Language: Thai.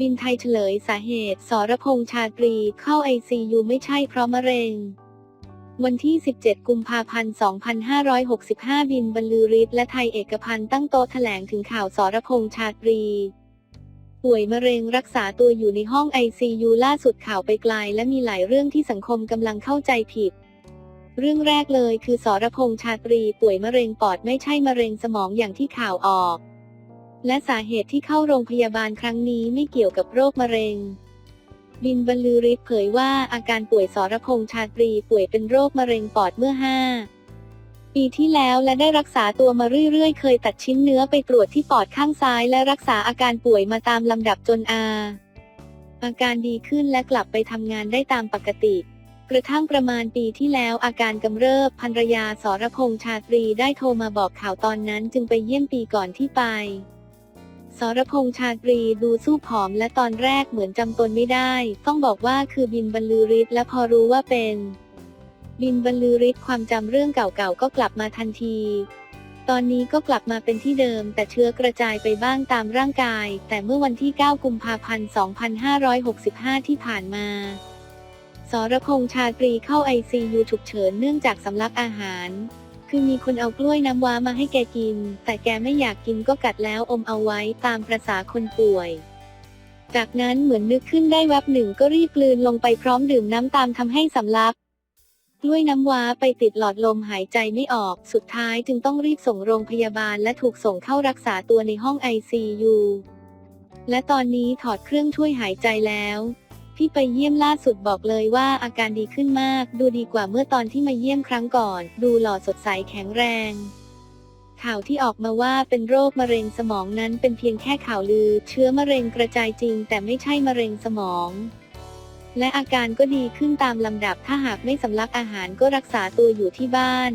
บินไทยเฉลยสาเหตุ สรพงษ์ชาตรีเข้า ICU ไม่ใช่เพราะมะเร็ง วันที่ 17 กุมภาพันธ์ 2565 บินบรรลือฤทธิ์และไทยเอกพันธ์ตั้งโต๊ะแถลงถึงข่าวสรพงษ์ชาตรี ป่วยมะเร็งรักษาตัวอยู่ในห้อง ICU ล่าสุดข่าวไปไกลและมีหลายเรื่องที่สังคมกำลังเข้าใจผิดเรื่องแรกเลยคือสรพงษ์ชาตรีป่วยมะเร็งปอดไม่ใช่มะเร็งสมองอย่างที่ข่าวออก และสาเหตุที่เข้าโรงพยาบาลครั้งนี้ไม่เกี่ยวกับโรคมะเร็ง บินบรรลือฤทธิ์เผยว่าอาการป่วยสรพงษ์ชาตรีป่วยเป็นโรคมะเร็งปอดเมื่อ 5 ปีที่แล้วและได้รักษาตัวมาเรื่อยๆ เคยตัดชิ้นเนื้อไปตรวจที่ปอดข้างซ้ายและรักษาอาการป่วยมาตามลำดับจนอา อาการดีขึ้นและกลับไปทำงานได้ตามปกติกระทั่งประมาณปีที่แล้วอาการกำเริบภรรยาสรพงษ์ชาตรีได้โทรมาบอกข่าวตอนนั้นจึงไปเยี่ยมปีก่อนที่ไป สรพงษ์ชาตรีดูสู้ผอมและตอนแรกเหมือนจำตนไม่ได้ ต้องบอกว่าคือบินบรรลือฤทธิ์และพอรู้ว่าเป็น บินบรรลือฤทธิ์ความจำเรื่องเก่าๆก็กลับมาทันที ตอนนี้ก็กลับมาเป็นที่เดิม แต่เชื้อกระจายไปบ้างตามร่างกาย แต่เมื่อวันที่ 9 กุมภาพันธ์ 2565 ที่ผ่านมาสรพงษ์ชาตรีเข้า ICU ฉุกเฉินเนื่องจากสำลักอาหาร คือมีคนเอากล้วยน้ำว้ามาให้แกกิน แต่แกไม่อยากกินก็กัดแล้วอมเอาไว้ตามประษาคนป่วย จากนั้นเหมือนนึกขึ้นได้แวบหนึ่งก็รีบกลืนลงไปพร้อมดื่มน้ำตามทำให้สำลักกล้วยน้ำว้าไปติดหลอดลมหายใจไม่ออก สุดท้ายจึงต้องรีบส่งโรงพยาบาลและถูกส่งเข้ารักษาตัวในห้อง ICU และตอนนี้ถอดเครื่องช่วยหายใจแล้ว ที่ไปเยี่ยมล่าสุดบอกเลยว่าอาการดีขึ้นมาก ดูดีกว่าเมื่อตอนที่มาเยี่ยมครั้งก่อน ดูหล่อสดใสแข็งแรง ข่าวที่ออกมาว่าเป็นโรคมะเร็งสมองนั้นเป็นเพียงแค่ข่าวลือ เชื้อมะเร็งกระจายจริง แต่ไม่ใช่มะเร็งสมอง และอาการก็ดีขึ้นตามลำดับถ้าหากไม่สำลักอาหารก็รักษาตัวอยู่ที่บ้าน